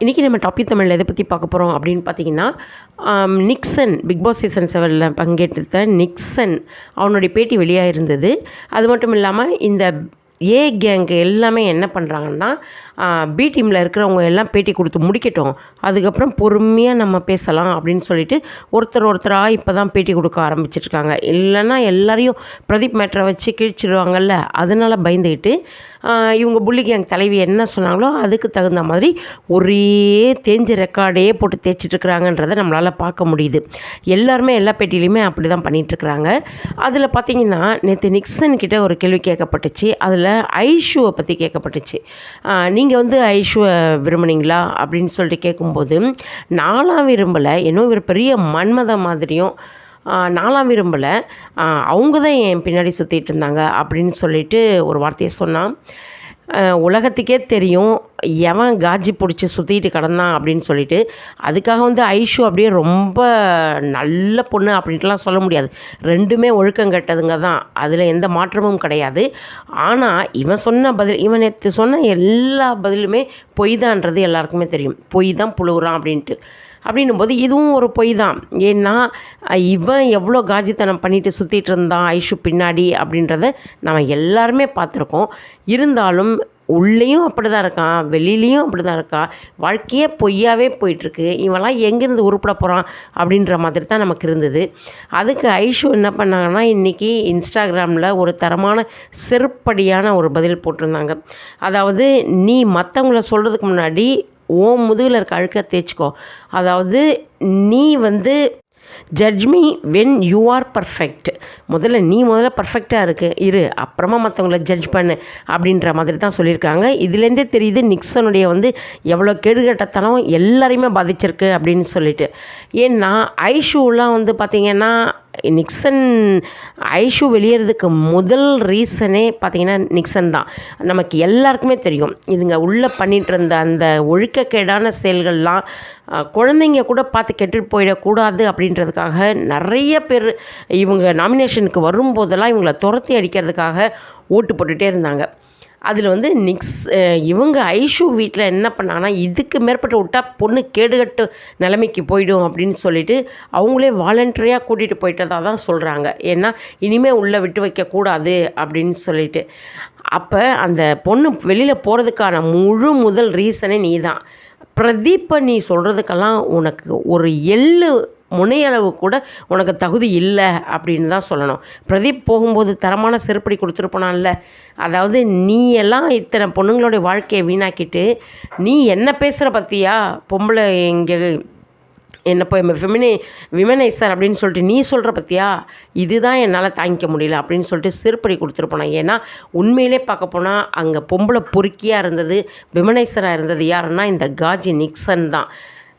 இன்றைக்கி நம்ம topic e தமிழில் எதை பற்றி பார்க்க போகிறோம் அப்படின்னு பார்த்தீங்கன்னா நிக்சன் பிக் பாஸ் சீசன் செவனில் பங்கேற்ற நிக்சன் அவனுடைய பேட்டி வெளியாக இருந்தது. அது மட்டும் இல்லாமல் இந்த ஏ கேங்கு எல்லாமே என்ன பண்ணுறாங்கன்னா பி டீமில் இருக்கிறவங்க எல்லாம் பேட்டி கொடுத்து முடிக்கட்டும். அதுக்கப்புறம் பொறுமையாக நம்ம பேசலாம் அப்படின்னு சொல்லிட்டு ஒருத்தர் ஒருத்தராக இப்போ தான் பேட்டி கொடுக்க ஆரம்பிச்சிட்ருக்காங்க இல்லைன்னா எல்லாரையும் பிரதீப் மேட்ரை வச்சு கிழிச்சிடுவாங்கல்ல அதனால் பயந்துக்கிட்டு இவங்க புள்ளி கேங் தலைவி என்ன சொன்னாங்களோ அதுக்கு தகுந்த மாதிரி ஒரே தேஞ்ச ரெக்கார்டே போட்டு தேய்ச்சிட்ருக்குறாங்கன்றதை நம்மளால் பார்க்க முடியுது. எல்லாருமே எல்லா பேட்டிலையுமே அப்படி தான் பண்ணிகிட்ருக்குறாங்க அதில் பார்த்தீங்கன்னா நேற்று நிக்சன் கிட்ட ஒரு கேள்வி கேட்கப்பட்டுச்சு. அதில் ஐஷுவை பற்றி கேட்கப்பட்டுச்சு. நீங்கள் வந்து ஐஷுவை விரும்புனீங்களா? அப்படின்னு சொல்லிட்டு கேட்கும்போது நாலாம் விரும்பலை. இன்னும் ஒரு பெரிய மன்மத மாதிரியும் நாலாம் விரும்பலை. அவங்க தான் என் பின்னாடி சுற்றிட்டு இருந்தாங்க அப்படின்னு சொல்லிட்டு ஒரு வார்த்தையை சொன்னான். உலகத்துக்கே தெரியும் எவன் காஜி பிடிச்சி சுற்றிட்டு கிடந்தான் அப்படின்னு சொல்லிட்டு. அதுக்காக வந்து ஐஷு அப்படியே ரொம்ப நல்ல பொண்ணு அப்படின்ட்டுலாம் சொல்ல முடியாது. ரெண்டுமே ஒழுக்கம் கெட்டதுங்க தான். அதில் எந்த மாற்றமும் கிடையாது. ஆனால் இவன் சொன்ன பதில் இவன் நேற்று சொன்ன எல்லா பதிலுமே பொய் தான்றது எல்லாருக்குமே தெரியும். பொய் தான் புழுவுறான் அப்படின்ட்டு. அப்படின்னும் போது இதுவும் ஒரு பொய் தான் ஏன்னா இவன் எவ்வளோ காஜித்தனம் பண்ணிட்டு சுற்றிட்டு இருந்தான் ஐஷு பின்னாடி அப்படின்றத நம்ம எல்லாருமே பார்த்துருக்கோம். இருந்தாலும் உள்ளேயும் அப்படி தான் இருக்கான் வெளியிலையும் அப்படி தான் இருக்கான். வாழ்க்கையே பொய்யாவே போயிட்டுருக்கு. இவன்லாம் எங்கேருந்து உருப்பட போகிறான் அப்படின்ற மாதிரி தான் நமக்கு இருந்தது. அதுக்கு ஐஷு என்ன பண்ணாங்கன்னா இன்றைக்கி இன்ஸ்டாகிராமில் ஒரு தரமான செருப்படியான ஒரு பதில் போட்டிருந்தாங்க. அதாவது நீ மற்றவங்கள சொல்கிறதுக்கு முன்னாடி ஓ முதுகில் இருக்க அழுக்க தேய்ச்சிக்கோ. அதாவது நீ வந்து judge me when you are perfect முதல்ல நீ முதல்ல பர்ஃபெக்டாக இருக்கு. இரு அப்புறமா மற்றவங்கள ஜட்ஜ் பண்ணு அப்படின்ற மாதிரி தான் சொல்லியிருக்காங்க. இதுலேருந்தே தெரியுது நிக்சனுடைய வந்து எவ்வளோ கெடுகட்டத்தனம் எல்லாரையுமே பாதிச்சிருக்கு அப்படின்னு சொல்லிட்டு. ஏன்னா ஐஷூலாம் வந்து பார்த்திங்கன்னா நிக்சன் ஐஷு வெளியேறதுக்கு முதல் ரீசனே பார்த்தீங்கன்னா நிக்சன் தான். நமக்கு எல்லாருக்குமே தெரியும். இதுங்க உள்ளே பண்ணிகிட்ருந்த அந்த ஒழுக்கக்கேடான செயல்கள்லாம் குழந்தைங்க கூட பார்த்து கெட்டுட்டு போயிடக்கூடாது அப்படின்றதுக்காக நிறைய பேர் இவங்க நாமினேஷனுக்கு வரும்போதெல்லாம் இவங்கள துரத்தி அடிக்கிறதுக்காக ஓட்டு போட்டுகிட்டே இருந்தாங்க. அதில் வந்து நிக்ஸ் இவங்க ஐஷு வீட்டில் என்ன பண்ணாங்கன்னா இதுக்கு மேற்பட்டு விட்டா பொண்ணு கேடுகட்டு நிலைமைக்கு போயிடும் அப்படின்னு சொல்லிட்டு அவங்களே வாலண்டரியாக கூட்டிகிட்டு போயிட்டதாக தான் சொல்கிறாங்க ஏன்னா இனிமேல் உள்ளே விட்டு வைக்கக்கூடாது அப்படின்னு சொல்லிட்டு. அப்போ அந்த பொண்ணு வெளியில் போகிறதுக்கான முழு முதல் ரீசனே நீ தான் பிரதீப்பை நீ சொல்கிறதுக்கெல்லாம் உனக்கு ஒரு எள்ளு முனையளவு கூட உனக்கு தகுதி இல்லை அப்படின்னு தான் சொல்லணும். பிரதீப் போகும்போது தரமான செருப்படி கொடுத்துருப்போனான்ல. அதாவது நீ எல்லாம் இத்தனை பொண்ணுங்களுடைய வாழ்க்கையை வீணாக்கிட்டு நீ என்ன பேசுகிற பற்றியா பொம்பளை இங்கே என்ன போய் ஃபெமினி விமனைசர் அப்படின்னு சொல்லிட்டு நீ சொல்கிற பற்றியா இதுதான் என்னால் தாங்கிக்க முடியல அப்படின்னு சொல்லிட்டு செருப்படி கொடுத்துருப்போம் ஏன்னா உண்மையிலே பார்க்க போனால் அங்கே பொம்பளை பொறுக்கியாக இருந்தது விமனைசராக இருந்தது யாருன்னா இந்த காஜி நிக்சன் தான்.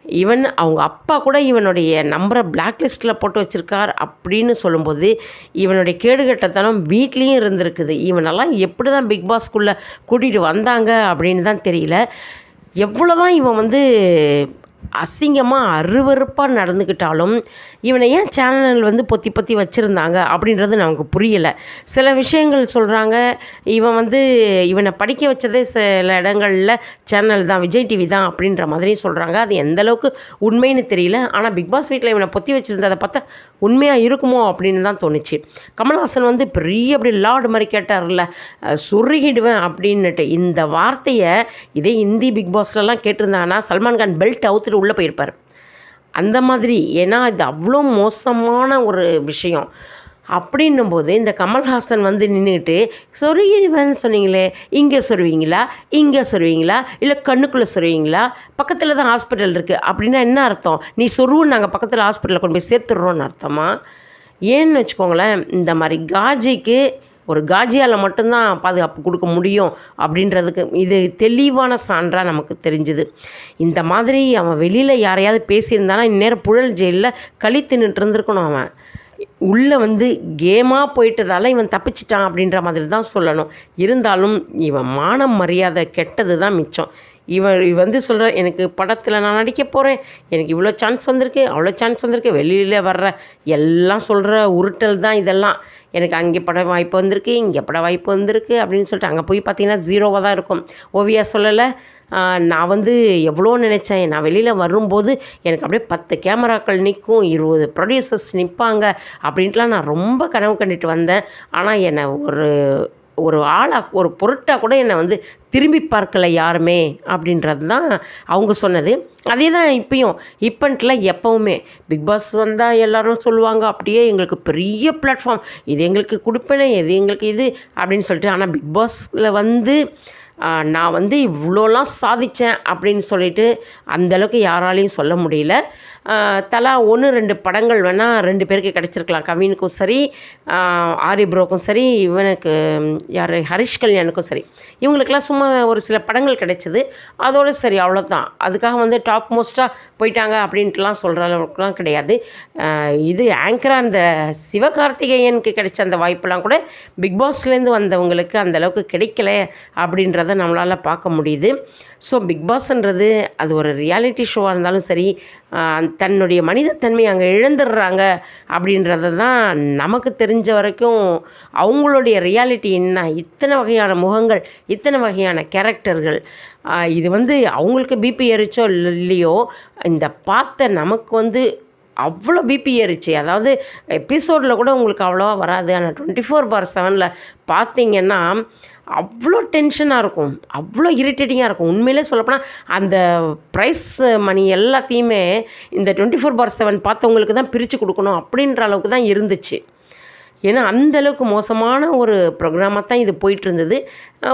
ஈவன் அவங்க அப்பா கூட இவனுடைய நம்பரை பிளாக் லிஸ்ட்டில் போட்டு வச்சுருக்கார் அப்படின்னு சொல்லும்போது இவனுடைய கேடுகட்டத்தனம் வீட்லேயும் இருந்திருக்குது. இவனெல்லாம் எப்படி தான் பிக் பாஸ்க்குள்ளே கூட்டிகிட்டு வந்தாங்க அப்படின்னு தான் தெரியல. எவ்வளோதான் இவன் வந்து அசிங்கமாக அருவருப்பாக நடந்துக்கிட்டாலும் இவனை ஏன் சேனல் வந்து பொத்தி பொத்தி வச்சுருந்தாங்க அப்படின்றது நமக்கு புரியலை. சில விஷயங்கள் சொல்கிறாங்க இவன் வந்து இவனை படிக்க வச்சதே சில இடங்களில் சேனல் தான் விஜய் டிவி தான் அப்படின்ற மாதிரி சொல்கிறாங்க அது எந்த அளவுக்கு உண்மைன்னு தெரியல. ஆனால் பிக் பாஸ் வீட்டில் இவனை பொத்தி வச்சுருந்ததை பார்த்தா உண்மையாக இருக்குமோ அப்படின்னு தான் தோணுச்சு. கமல்ஹாசன் வந்து பெரிய அப்படி லார்டு மாதிரி கேட்டார்ல சுருகிடுவேன் சொருகிடுவேன் அப்படின்னுட்டு. இந்த வார்த்தையை இதே ஹிந்தி பிக் பாஸ்லலாம் கேட்டிருந்தாங்கன்னா சல்மான் கான் பெல்ட் அவுத்துட்டு உள்ளே போயிருப்பார். அந்த மாதிரி ஏன்னா இது அவ்வளோ மோசமான ஒரு விஷயம். அப்படின்னும் போது இந்த கமல்ஹாசன் வந்து நின்றுக்கிட்டு சொருகிவேன்னு சொன்னீங்களே இங்கே சொருவீங்களா இங்கே சொருவீங்களா இல்லை கண்ணுக்குள்ளே சொருவீங்களா பக்கத்தில் தான் ஹாஸ்பிட்டல் இருக்குது அப்படின்னா என்ன அர்த்தம்? நீ சொருவு நாங்கள் பக்கத்தில் ஹாஸ்பிட்டலில் கொண்டு போய் சேர்த்துடுறோன்னு அர்த்தமா? ஏன்னு வச்சுக்கோங்களேன் இந்த மாதிரி காஜிக்கு ஒரு காஜியால் மட்டும்தான் பாதுகாப்பு கொடுக்க முடியும் அப்படின்றதுக்கு இது தெளிவான சான்றாக நமக்கு தெரிஞ்சுது. இந்த மாதிரி அவன் வெளியில் யாரையாவது பேசியிருந்தானா இந்நேரம் புழல் ஜெயிலில் களி தின்னுட்டு இருந்திருக்கணும் அவன். உள்ளே வந்து கேமாக போயிட்டதால இவன் தப்பிச்சிட்டான் அப்படின்ற மாதிரி தான் சொல்லணும். இருந்தாலும் இவன் மானம் மரியாதை கெட்டது தான் மிச்சம். இவன் இவன் வந்து சொல்கிற எனக்கு படத்தில் நான் நடிக்க போகிறேன் எனக்கு இவ்வளோ சான்ஸ் வந்திருக்கு அவ்வளோ சான்ஸ் வந்திருக்கு. வெளியில் வர்ற எல்லாம் சொல்கிற உருட்டல் தான் இதெல்லாம். எனக்கு அங்கே பட வாய்ப்பு வந்திருக்கு இங்கே பட வாய்ப்பு வந்திருக்கு அப்படின்னு சொல்லிட்டு அங்கே போய் பார்த்தீங்கன்னா ஜீரோவாக தான் இருக்கும். ஓவியா சொல்லலை. நான் வந்து எவ்வளோ நினச்சேன். நான் வெளியில் வரும்போது எனக்கு அப்படியே பத்து கேமராக்கள் நிற்கும் இருபது ப்ரொடியூசர்ஸ் நிற்பாங்க அப்படின்ட்டுலாம் நான் ரொம்ப கனவு கண்டுட்டு வந்தேன். ஆனால் என்னை ஒரு ஒரு ஆளாக ஒரு பொருட்டாக கூட என்னை வந்து திரும்பி பார்க்கல யாருமே அப்படின்றது தான் அவங்க சொன்னது. அதே தான் இப்பயும் இப்பன்ட்டுல எப்போவுமே. பிக் பாஸ் வந்தால் எல்லோரும் சொல்லுவாங்க அப்படியே எங்களுக்கு பெரிய பிளாட்ஃபார்ம் இது எங்களுக்கு கொடுப்பேனே இது எங்களுக்கு இது அப்படின்னு சொல்லிட்டு. ஆனால் பிக் பாஸில் வந்து நான் வந்து இவ்வளோலாம் சாதித்தேன் அப்படின்னு சொல்லிட்டு அந்தளவுக்கு யாராலையும் சொல்ல முடியல. தலா ஒன்று ரெண்டு படங்கள் வேணால் ரெண்டு பேருக்கு கிடச்சிருக்கலாம். கவினுக்கும் சரி ஆரி ப்ரோக்கும் சரி இவனுக்கு யார் ஹரிஷ் கல்யாணுக்கும் சரி. இவங்களுக்கெல்லாம் சும்மா ஒரு சில படங்கள் கிடைச்சிது. அதோடு சரி அவ்வளோதான் அதுக்காக வந்து டாப் மோஸ்ட்டாக போயிட்டாங்க அப்படின்ட்டுலாம் சொல்கிற அளவுக்குலாம் கிடையாது. இது ஆங்கராக அந்த சிவகார்த்திகேயனுக்கு கிடைச்ச அந்த வாய்ப்பெல்லாம் கூட பிக் பாஸ்லேருந்து வந்தவங்களுக்கு அந்தளவுக்கு கிடைக்கல அப்படின்றத நம்மளால் பார்க்க முடியுது. ஸோ பிக் பாஸ்ன்றது அது ஒரு ரியாலிட்டி ஷோவாக இருந்தாலும் சரி தன்னுடைய மனிதத்தன்மை அங்கே இழந்துடுறாங்க அப்படின்றத தான் நமக்கு தெரிஞ்ச வரைக்கும் அவங்களுடைய ரியாலிட்டி என்ன? இத்தனை வகையான முகங்கள் இத்தனை வகையான கேரக்டர்கள் இது வந்து அவங்களுக்கு பிபி ஏறிச்சோ இல்லையோ இந்த பார்த்த நமக்கு வந்து அவ்வளோ பிபி ஏறிச்சு. அதாவது எபிசோடில் கூட உங்களுக்கு அவ்வளோவா வராது. ஆனால் டுவெண்ட்டி ஃபோர் பார் செவனில் பார்த்தீங்கன்னா அவ்வளோ டென்ஷனாக இருக்கும். அவ்வளோ இரிட்டேட்டிங்காக இருக்கும். உண்மையிலே சொல்லப்போனால் அந்த ப்ரைஸ் மணி எல்லாத்தையுமே இந்த டுவெண்ட்டி ஃபோர் பார் செவன் பார்த்தவங்களுக்கு தான் பிரித்து கொடுக்கணும் அப்படின்ற அளவுக்கு தான் இருந்துச்சு. ஏன்னா அந்தளவுக்கு மோசமான ஒரு ப்ரோக்ராமாக தான் இது போயிட்டு இருந்தது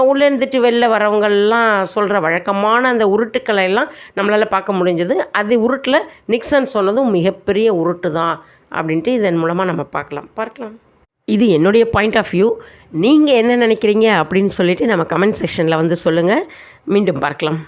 உள்ளே இருந்துட்டு வெளில வரவங்கள்லாம் சொல்கிற வழக்கமான அந்த உருட்டுக்களை எல்லாம் நம்மளால் பார்க்க முடிஞ்சது. அது உருட்டில் நிக்சன் சொன்னதும் மிகப்பெரிய உருட்டு தான் அப்படின்ட்டு இதன் மூலமாக நம்ம பார்க்கலாம். பார்க்கலாம். இது என்னுடைய பாயிண்ட் ஆஃப் வியூ நீங்கள் என்ன நினைக்கிறீங்க அப்படின்னு சொல்லிவிட்டு நம்ம கமெண்ட் செக்ஷனில் வந்து சொல்லுங்கள் மீண்டும் பார்க்கலாம்.